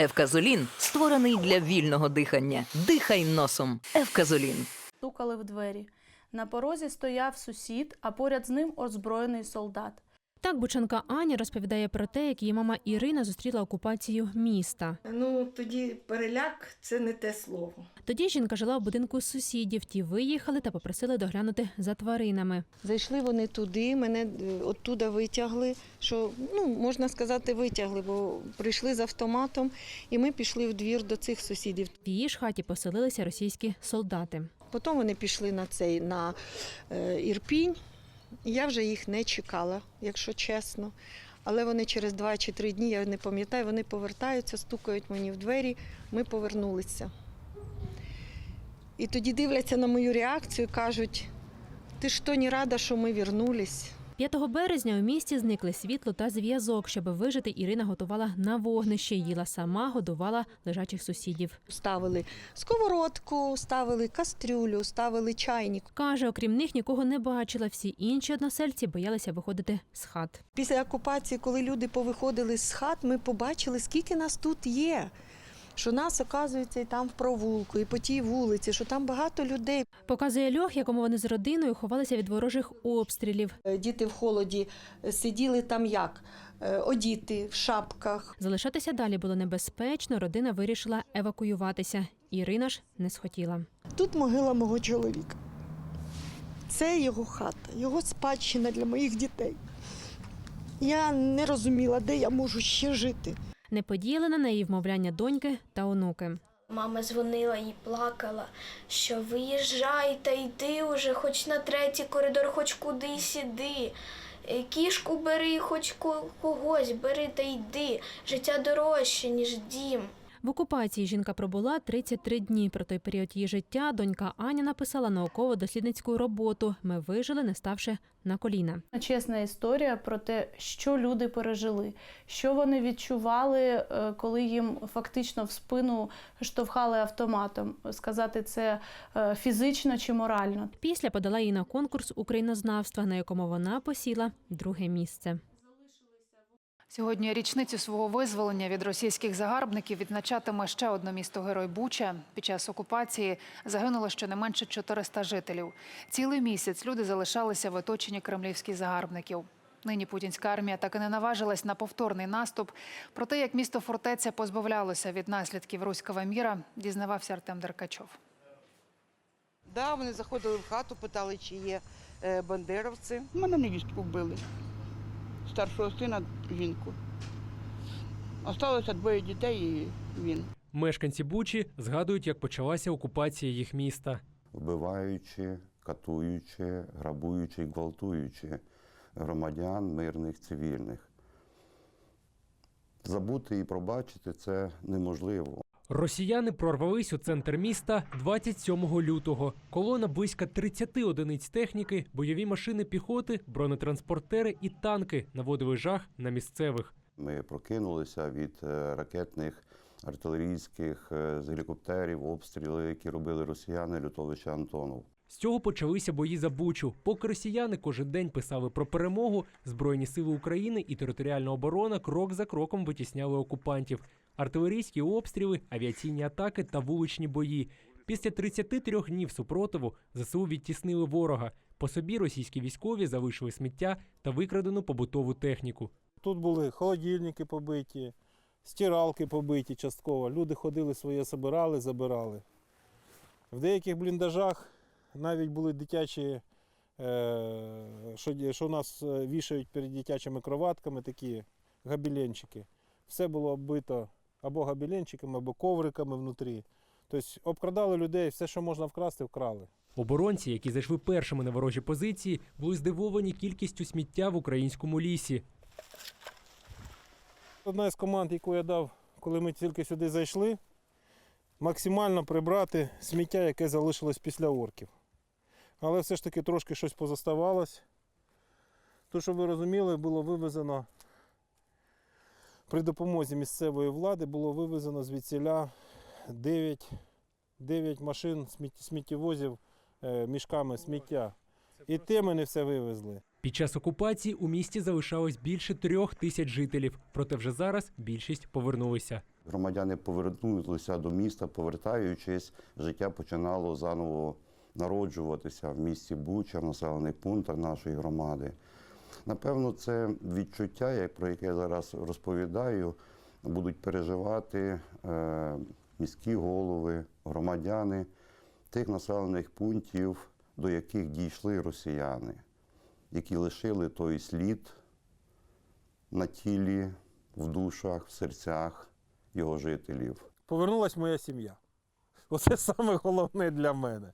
Евказолін створений для вільного дихання. Дихай носом. Евказолін. стукали в двері. На порозі стояв сусід, а поряд з ним озброєний солдат. Так бучанка Аня розповідає про те, як її мама Ірина зустріла окупацію міста. Ну, тоді переляк це не те слово. Тоді жінка жила в будинку сусідів. Ті виїхали та попросили доглянути за тваринами. Зайшли вони туди, мене е, оттуда витягли. Що ну можна сказати, витягли, бо прийшли з автоматом, і ми пішли в двір до цих сусідів. В її ж хаті поселилися російські солдати. Потім вони пішли на цей на е, Ірпінь. Я вже їх не чекала, якщо чесно. Але вони через два чи три дні, я не пам'ятаю, вони повертаються, стукають мені в двері. Ми повернулися. І тоді дивляться на мою реакцію, кажуть: ти ж то не рада, що ми вернулись? 5 березня у місті зникли світло та зв'язок. Щоб вижити, Ірина готувала на вогнище, їла сама, годувала лежачих сусідів. Ставили сковородку, ставили кастрюлю, ставили чайник. Каже, окрім них нікого не бачила. Всі інші односельці боялися виходити з хат. Після окупації, коли люди повиходили з хат, ми побачили, скільки нас тут є. Що нас, оказується, і там в провулку, і по тій вулиці, що там багато людей. Показує льох, якому вони з родиною ховалися від ворожих обстрілів. Е, Діти в холоді е, сиділи там як? Е, Одіти в шапках. Залишатися далі було небезпечно. Родина вирішила евакуюватися. Ірина ж не схотіла. Тут могила мого чоловіка. Це його хата, його спадщина для моїх дітей. Я не розуміла, де я можу ще жити. Не поділена на її вмовляння доньки та онуки. Мама дзвонила і плакала, що виїжджай та йди уже, хоч на третій коридор, хоч кудись іди. Е, Кішку бери, хоч ко- когось бери та йди. Життя дорожче, ніж дім. В окупації жінка пробула 33 дні. Про той період її життя донька Аня написала науково-дослідницьку роботу. Ми вижили, не ставши на коліна. Чесна історія про те, що люди пережили, що вони відчували, е, коли їм фактично в спину штовхали автоматом. Сказати це е, фізично чи морально. Після подала її на конкурс українознавства, на якому вона посіла друге місце. Сьогодні річницю свого визволення від російських загарбників відзначатиме ще одне місто Герой Буча. Під час окупації загинуло щонайменше 400 жителів. Цілий місяць люди залишалися в оточенні кремлівських загарбників. Нині путінська армія так і не наважилась на повторний наступ. Про те, як місто фортеця позбавлялося від наслідків руського міра, дізнавався Артем Деркачов. Да, вони заходили в хату, питали, чи є е, бандеровці. Мене невістку вбили. Старшого сина, жінку. Осталося двоє дітей і він. Мешканці Бучі згадують, як почалася окупація їх міста. вбиваючи, катуючи, грабуючи і гвалтуючи громадян, мирних, цивільних. Забути і пробачити це неможливо. Росіяни прорвались у центр міста 27 лютого. Колона близько 30 одиниць техніки, бойові машини піхоти, бронетранспортери і танки наводили жах на місцевих. Ми прокинулися від е, ракетних, артилерійських, е, з гелікоптерів, обстріли, які робили росіяни лютовича Антонов. З цього почалися бої за Бучу. Поки росіяни кожен день писали про перемогу, Збройні сили України і територіальна оборона крок за кроком витісняли окупантів. Артилерійські обстріли, авіаційні атаки та вуличні бої. Після 33 днів супротиву ЗСУ відтіснили ворога. По собі російські військові залишили сміття та викрадену побутову техніку. Тут були холодильники побиті, стиралки побиті частково. Люди ходили своє, забирали, забирали. В деяких бліндажах навіть були дитячі, е, що, що у нас е, вішають перед дитячими кроватками, такі габіленчики. Все було оббито або габіленчиками, або ковриками внутрі. Тобто обкрадали людей, все, що можна вкрасти, вкрали. Оборонці, які зайшли першими на ворожі позиції, були здивовані кількістю сміття в українському лісі. Одна із команд, яку я дав, коли ми тільки сюди зайшли, максимально прибрати сміття, яке залишилось після орків. Але все ж таки трошки щось позаставалось. То, що ви розуміли, було вивезено при допомозі місцевої влади, було вивезено звідсіля 9, 9 машин сміттєвозів е, мішками сміття. І те ми не все вивезли. Під час окупації у місті залишалось більше трьох тисяч жителів, проте вже зараз більшість повернулися. Громадяни повернулися до міста, повертаючись, життя починало заново народжуватися в місті Буча, в населених пунктах нашої громади. Напевно, це відчуття, про яке я зараз розповідаю, будуть переживати е, міські голови, громадяни тих населених пунктів, до яких дійшли росіяни, які лишили той слід на тілі, в душах, в серцях його жителів. Повернулась моя сім'я. Оце саме головне для мене.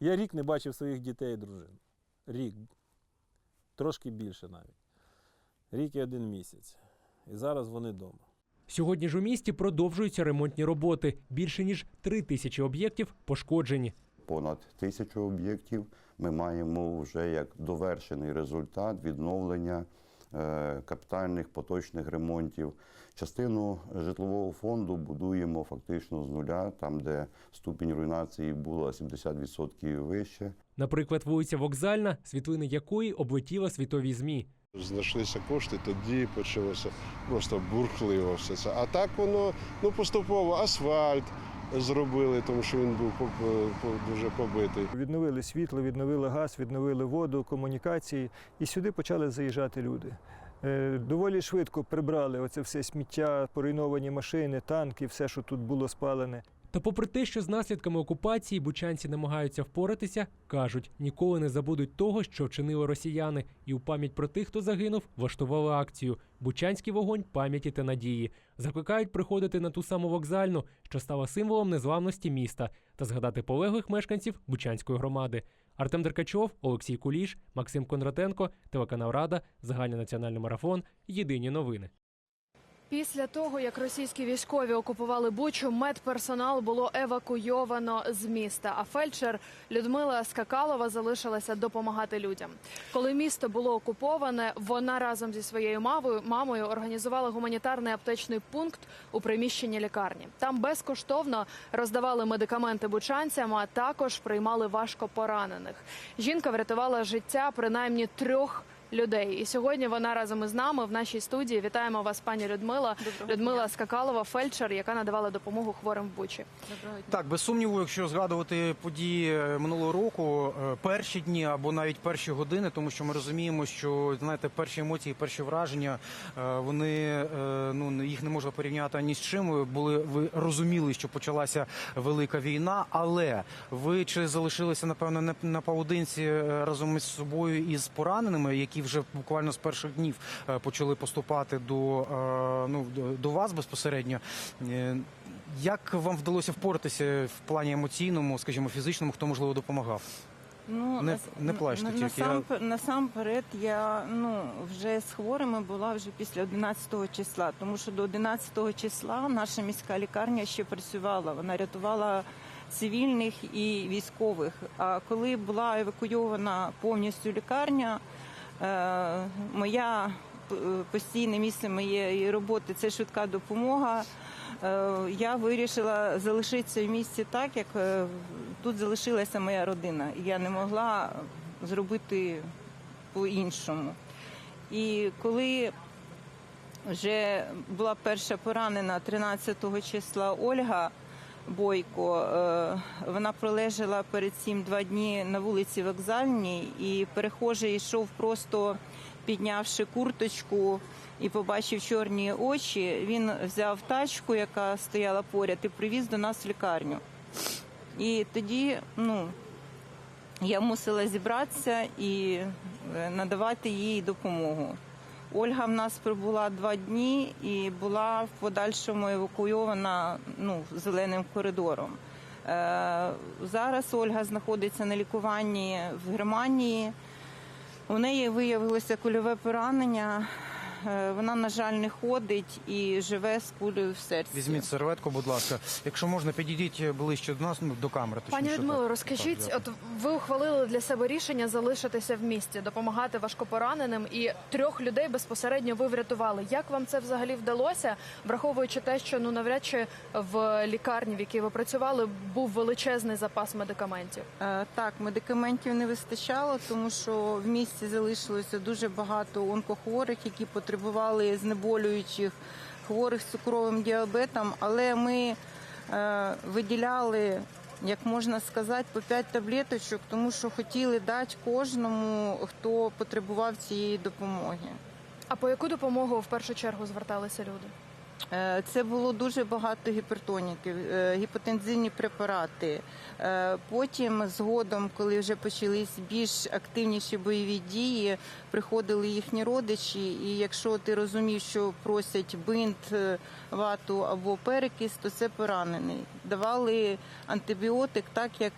Я рік не бачив своїх дітей і дружин. Рік. Трошки більше навіть. Рік і один місяць. І зараз вони вдома. Сьогодні ж у місті продовжуються ремонтні роботи. Більше ніж три тисячі об'єктів пошкоджені. Понад тисячу об'єктів ми маємо вже як довершений результат відновлення капітальних поточних ремонтів. Частину житлового фонду будуємо фактично з нуля, там де ступінь руйнації була 70% вище. Наприклад, вулиця Вокзальна, світлини якої облетіла світові змі. Знайшлися кошти, тоді почалося просто бурхливо все це. А так воно ну поступово асфальт зробили, тому що він був дуже побитий. Відновили світло, відновили газ, відновили воду, комунікації, і сюди почали заїжджати люди. Е, Доволі швидко прибрали оце все сміття, поруйновані машини, танки, все, що тут було спалене. Та попри те, що з наслідками окупації бучанці намагаються впоратися, кажуть, ніколи не забудуть того, що вчинили росіяни, і у пам'ять про тих, хто загинув, влаштували акцію Бучанський вогонь пам'яті та надії. Закликають приходити на ту саму вокзальну, що стала символом незламності міста, та згадати полеглих мешканців Бучанської громади. Артем Деркачов, Олексій Куліш, Максим Кондратенко, телеканал Рада, загальний національний марафон. Єдині новини. Після того, як російські військові окупували Бучу, медперсонал було евакуйовано з міста. А фельдшер Людмила Скакалова залишилася допомагати людям. Коли місто було окуповане, вона разом зі своєю мамою, мамою організувала гуманітарний аптечний пункт у приміщенні лікарні. Там безкоштовно роздавали медикаменти бучанцям, а також приймали важко поранених. Жінка врятувала життя принаймні трьох. Людей, і сьогодні вона разом із нами в нашій студії. Вітаємо вас, пані Людмила. Людмила Скакалова, фельдшер, яка надавала допомогу хворим в Бучі. Доброго Так, без сумніву, якщо згадувати події е, минулого року, е, перші дні або навіть перші години, тому що ми розуміємо, що знаєте, перші емоції, перші враження, е, вони ну їх не можна порівняти ні з чим. Були ви розуміли, що почалася велика війна, але ви чи залишилися напевно не на поодинці разом із собою із пораненими, які вже буквально з перших днів е, почали поступати до е, ну до- вас безпосередньо. Е, Як вам вдалося впоратися в плані емоційному, скажімо, фізичному, хто можливо допомагав? Ну, Не- не плачте на- тільки, Насам, насамперед, я ну, вже з хворими була вже після 11 числа, тому що до 11 числа наша міська лікарня ще працювала. Вона рятувала цивільних і військових. А коли була евакуйована повністю лікарня, моя постійне місце моєї роботи це швидка допомога. Е, Я вирішила залишитися в місті так, як е, тут залишилася моя родина. Я не могла зробити по-іншому. І коли вже була перша поранена 13 числа Ольга Бойко, е, вона пролежала перед цим два дні на вулиці Вокзальній, і перехожий йшов просто піднявши курточку і побачив чорні очі. Він взяв тачку, яка стояла поряд, і привіз до нас в лікарню. І тоді, ну, я мусила зібратися і е, надавати їй допомогу. Ольга в нас пробула два дні і була в подальшому евакуйована ну, зеленим коридором. Е, зараз Ольга знаходиться на лікуванні в Германії. У неї виявилося кульове поранення вона, на жаль, не ходить і живе з кулею в серці. Візьміть серветку, будь ласка. Якщо можна, підійдіть ближче до нас, ну до камери. Пані точніше, Людмило, розкажіть, Так, от ви ухвалили для себе рішення залишитися в місті, допомагати важкопораненим, і трьох людей безпосередньо ви врятували. Як вам це взагалі вдалося, враховуючи те, що ну навряд чи в лікарні, в якій ви працювали, був величезний запас медикаментів? Е, Так, медикаментів не вистачало, тому що в місті залишилося дуже багато онкохворих, які потребували знеболюючих хворих з цукровим діабетом. Але ми е, виділяли, як можна сказати, по 5 таблеточок, тому що хотіли дати кожному, хто потребував цієї допомоги. А по яку допомогу в першу чергу зверталися люди? Е, Це було дуже багато гіпертоніків, е, гіпотензивні препарати. Е, Потім, згодом, коли вже почались більш активніші бойові дії, приходили їхні родичі. І якщо ти розумів, що просять бинт, вату або перекис, то це поранений. Давали антибіотик, так як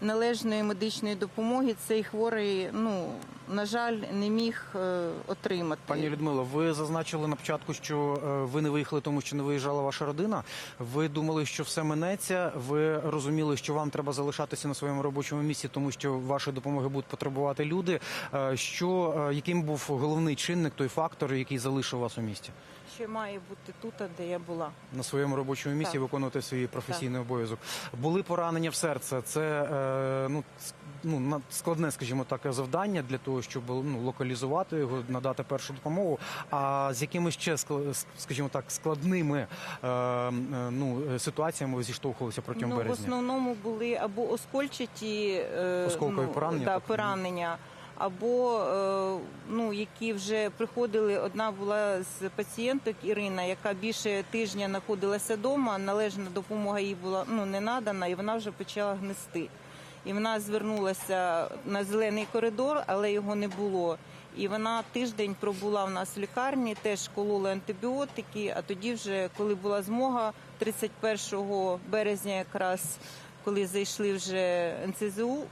належної медичної допомоги цей хворий, ну на жаль, не міг е, отримати. Пані Людмило, ви зазначили на початку, що е, ви не виїхали, тому що не виїжджала ваша родина. Ви думали, що все минеться. Ви розуміли, що вам треба залишатися на своєму робочому місці, тому що вашої допомоги будуть потребувати люди. Е, Що яким був головний чинник, той фактор, який залишив вас у місті Що має бути тут, де я була. на своєму робочому місці, Так. виконувати свій професійний обов'язок? Були поранення в серце. Це е, ну ну складне, скажімо так, завдання для того, щоб ну локалізувати його, надати першу допомогу. А з якими ще скажімо так, складними е, е, ну ситуаціями ви зіштовхувалися протягом ну, в основному були або оскольчаті е, Осколкові поранення, да, так? поранення, або е, ну, які вже приходили. Одна була з пацієнток Ірина, яка більше тижня знаходилася вдома. Належна допомога їй була ну, не надана, і вона вже почала гнести. І вона звернулася на зелений коридор, але його не було. І вона тиждень пробула в нас в лікарні, теж кололи антибіотики. А тоді, вже коли була змога, 31 березня, якраз коли зайшли вже НЦЗУ,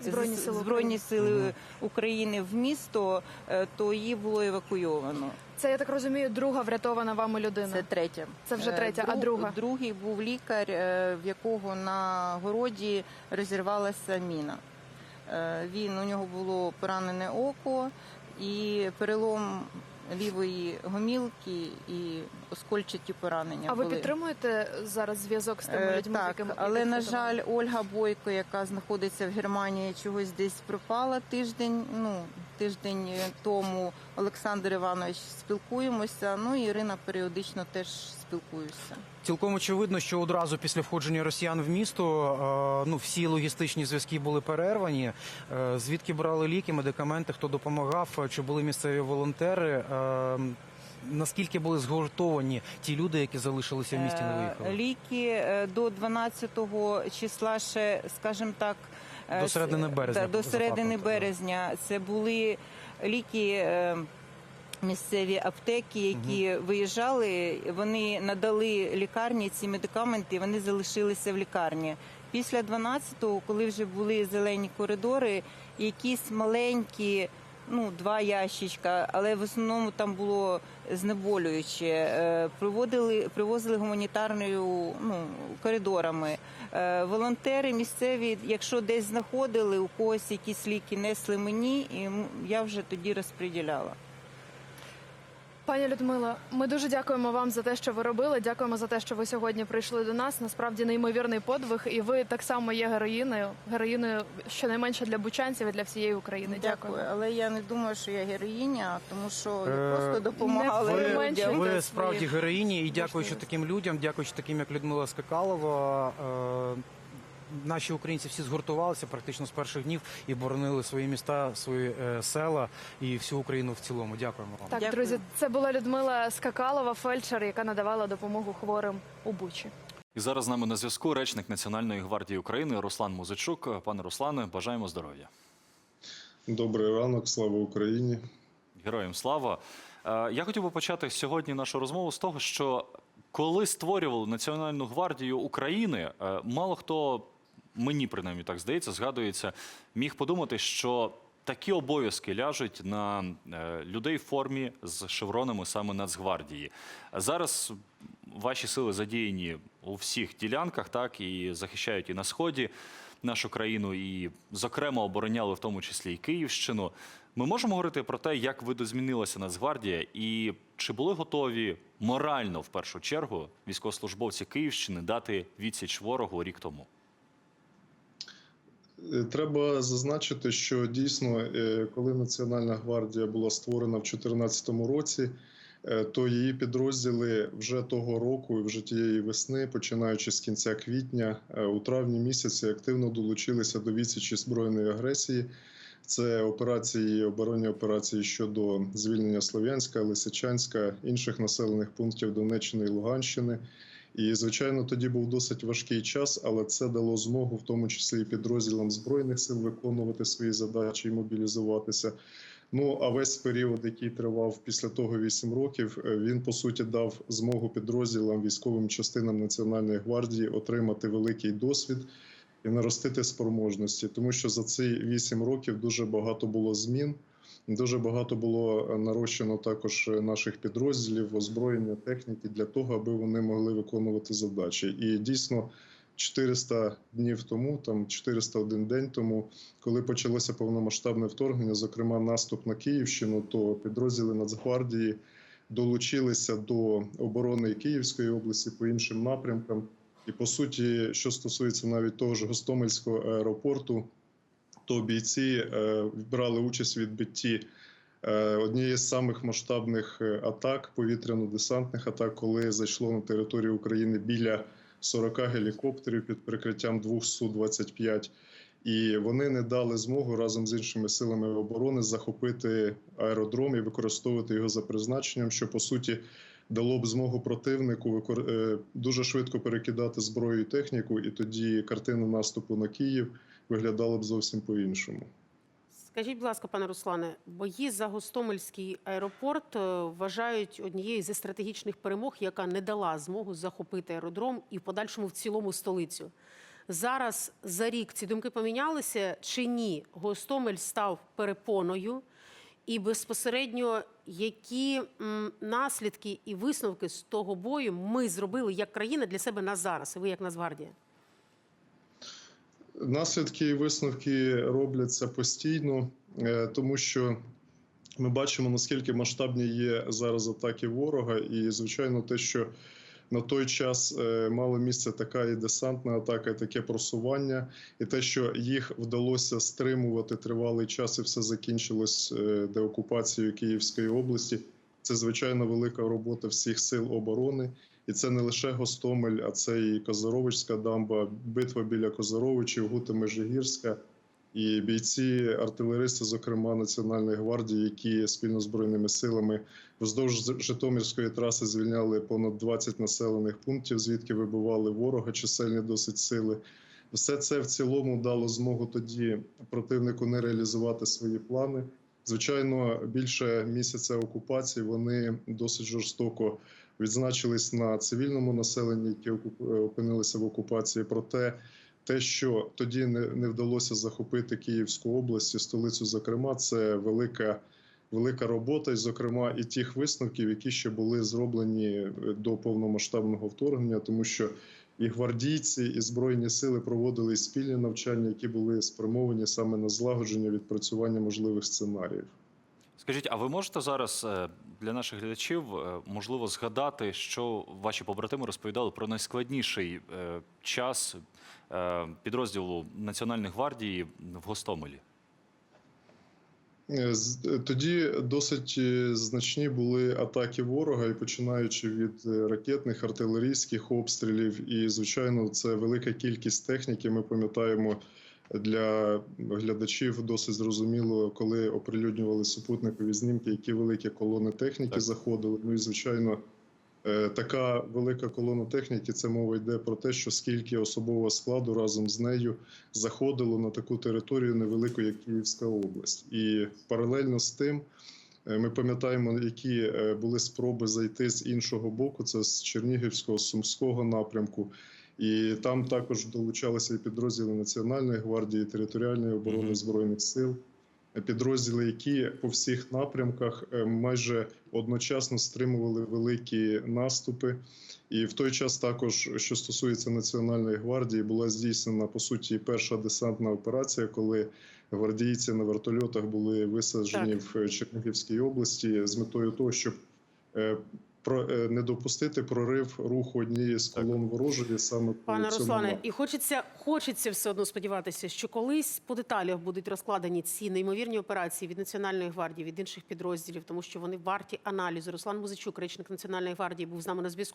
Збройні сили Збройні України. сили України в місто, е, то її було евакуйовано. Це я так розумію, друга врятована вами людина. Це третя. Це вже Е, третя, а друг- друга? Другий був лікар, е, в якого на городі розірвалася міна. Він у нього було поранене око і перелом лівої гомілки і оскольчаті поранення. А ви були. підтримуєте зараз зв'язок з тими Е, людьми, так, якими але на жаль, Ольга Бойко, яка знаходиться в Германії, чогось десь пропала тиждень. Ну тиждень тому Олександр Іванович спілкуємося. Ну і Ірина періодично теж спілкуюся. Цілком очевидно, що одразу після входження росіян в місто е, ну всі логістичні зв'язки були перервані. Е, Звідки брали ліки, медикаменти, хто допомагав, е, чи були місцеві волонтери? Наскільки були згуртовані ті люди, які залишилися в місті, не виїхали? Ліки е, до 12 числа ще, скажімо так, е, До середини березня, до середини березня. Це були ліки. е, Місцеві аптеки, які виїжджали, вони надали лікарні ці медикаменти, вони залишилися в лікарні. Після 12-го, коли вже були зелені коридори, якісь маленькі, ну два ящичка, але в основному там було знеболююче. е, Приводили, привозили гуманітарною ну, коридорами. Е, Волонтери місцеві, якщо десь знаходили, у когось якісь ліки несли мені, і я вже тоді розподіляла. Пані Людмила, ми дуже дякуємо вам за те, що ви робили. Дякуємо за те, що ви сьогодні прийшли до нас. Насправді неймовірний подвиг, і ви так само є героїною, героїною щонайменше для бучанців і для всієї України. Дякую. Дякую, але я не думаю, що я героїня, тому що Е, просто допомагала не Ви, людям. ви справді героїні, і дякуючи таким людям, дякуючи таким, як Людмила Скакалова. е, Наші українці всі згуртувалися практично з перших днів і боронили свої міста, свої е, села і всю Україну в цілому. Дякуємо вам. Так, Дякую. друзі, це була Людмила Скакалова, фельдшер, яка надавала допомогу хворим у Бучі. І зараз з нами на зв'язку речник Національної гвардії України Руслан Музичук. Пане Руслане, бажаємо здоров'я. Добрий ранок, слава Україні. Героям слава. Е, Я хотів би почати сьогодні нашу розмову з того, що коли створювали Національну гвардію України, е, мало хто, мені принаймні так здається, згадується, міг подумати, що такі обов'язки ляжуть на е, людей в формі з шевронами саме Нацгвардії. Зараз ваші сили задіяні у всіх ділянках, так і захищають і на сході нашу країну, і зокрема обороняли в тому числі і Київщину. Ми можемо говорити про те, як видозмінилася Нацгвардія, і чи були готові морально в першу чергу військовослужбовці Київщини дати відсіч ворогу рік тому. Е, Треба зазначити, що дійсно, е, коли Національна гвардія була створена в 2014 році, е, то її підрозділи вже того року, і вже тієї весни, починаючи з кінця квітня, у травні місяці активно долучилися до відсічі збройної агресії. Це операції, оборонні операції щодо звільнення Слов'янська, Лисичанська, інших населених пунктів Донеччини і Луганщини. І, звичайно, тоді був досить важкий час, але це дало змогу, в тому числі і підрозділам збройних сил, виконувати свої задачі і мобілізуватися. Ну а весь період, який тривав після того 8 років, е, він по суті дав змогу підрозділам військовим частинам Національної гвардії отримати великий досвід і наростити спроможності, тому що за ці 8 років дуже багато було змін. Дуже багато було е, нарощено також е, наших підрозділів, озброєння техніки для того, аби вони могли виконувати задачі. І дійсно 400 днів тому, там 401 день тому, коли почалося повномасштабне вторгнення, зокрема наступ на Київщину, то підрозділи Нацгвардії долучилися до оборони Київської області по іншим напрямкам. І по суті, що стосується навіть того ж Гостомельського аеропорту, то бійці е, брали участь у відбитті е, однієї з самих масштабних е, атак, повітряно-десантних атак, коли зайшло на територію України біля 40 гелікоптерів під прикриттям двох Су-25. І вони не дали змогу разом з іншими силами оборони захопити аеродром і використовувати його за призначенням, що по суті дало б змогу противнику дуже швидко перекидати зброю і техніку, і тоді картина наступу на Київ виглядала б зовсім по-іншому. Скажіть, будь ласка, пане Руслане, бої за Гостомельський аеропорт е, вважають однією зі стратегічних перемог, яка не дала змогу захопити аеродром і в подальшому в цілому столицю. Зараз за рік ці думки помінялися чи ні? Гостомель став перепоною, і безпосередньо які наслідки і висновки з того бою ми зробили як країна для себе на зараз, і ви як Нацгвардія? Наслідки і висновки робляться постійно, е, тому що ми бачимо, наскільки масштабні є зараз атаки ворога, і звичайно, те, що на той час е, мало місце така і десантна атака, і таке просування, і те, що їх вдалося стримувати тривалий час, і все закінчилось е, деокупацією Київської області. Це звичайно велика робота всіх сил оборони. І це не лише Гостомель, а це і Козаровичська дамба, битва біля Козаровичів, Гута Межигірська і бійці, артилеристи, зокрема Національної гвардії, які спільно з збройними силами вздовж Житомирської траси звільняли понад 20 населених пунктів, звідки вибивали ворога, чисельні досить сили. Все це в цілому дало змогу тоді противнику не реалізувати свої плани. Звичайно, більше місяця окупації вони досить жорстоко відзначились на цивільному населенні, які е, опинилися в окупації. Проте те, що тоді не, не вдалося захопити Київську область, і столицю, зокрема, це велика. Велика робота, і, зокрема, і тих висновків, які ще були зроблені е, до повномасштабного вторгнення, тому що і гвардійці, і збройні сили проводили спільні навчання, які були спрямовані саме на злагодження відпрацювання можливих сценаріїв. Скажіть, а ви можете зараз е, для наших глядачів е, можливо згадати, що ваші побратими розповідали про найскладніший е, час підрозділу Національної гвардії в Гостомелі? Тоді досить значні були атаки ворога, і починаючи від ракетних, артилерійських обстрілів, і звичайно, це велика кількість техніки. Ми пам'ятаємо для глядачів досить зрозуміло, коли оприлюднювали супутникові знімки, які великі колони техніки заходили. Ну і звичайно. е, Така велика колона техніки, це мова йде про те, що скільки особового складу разом з нею заходило на таку територію невелику, як Київська область. І паралельно з тим е, ми пам'ятаємо, які е, були спроби зайти з іншого боку, це з Чернігівського, Сумського напрямку. І там також долучалися і підрозділи Національної гвардії, територіальної оборони збройних сил. підрозділи, які по всіх напрямках е, майже одночасно стримували великі наступи. І в той час також, що стосується Національної гвардії, була здійснена по суті перша десантна операція, коли гвардійці на вертольотах були висаджені в Чернігівській області з метою того, щоб е, не допустити прорив руху однієї з колон ворожої саме по цьому Руслане, напрямку. і хочеться, хочеться все одно сподіватися, що колись по деталях будуть розкладені ці неймовірні операції від Національної гвардії, від інших підрозділів, тому що вони варті аналізу. Руслан Музичук, речник Національної гвардії, був з нами на зв'язку.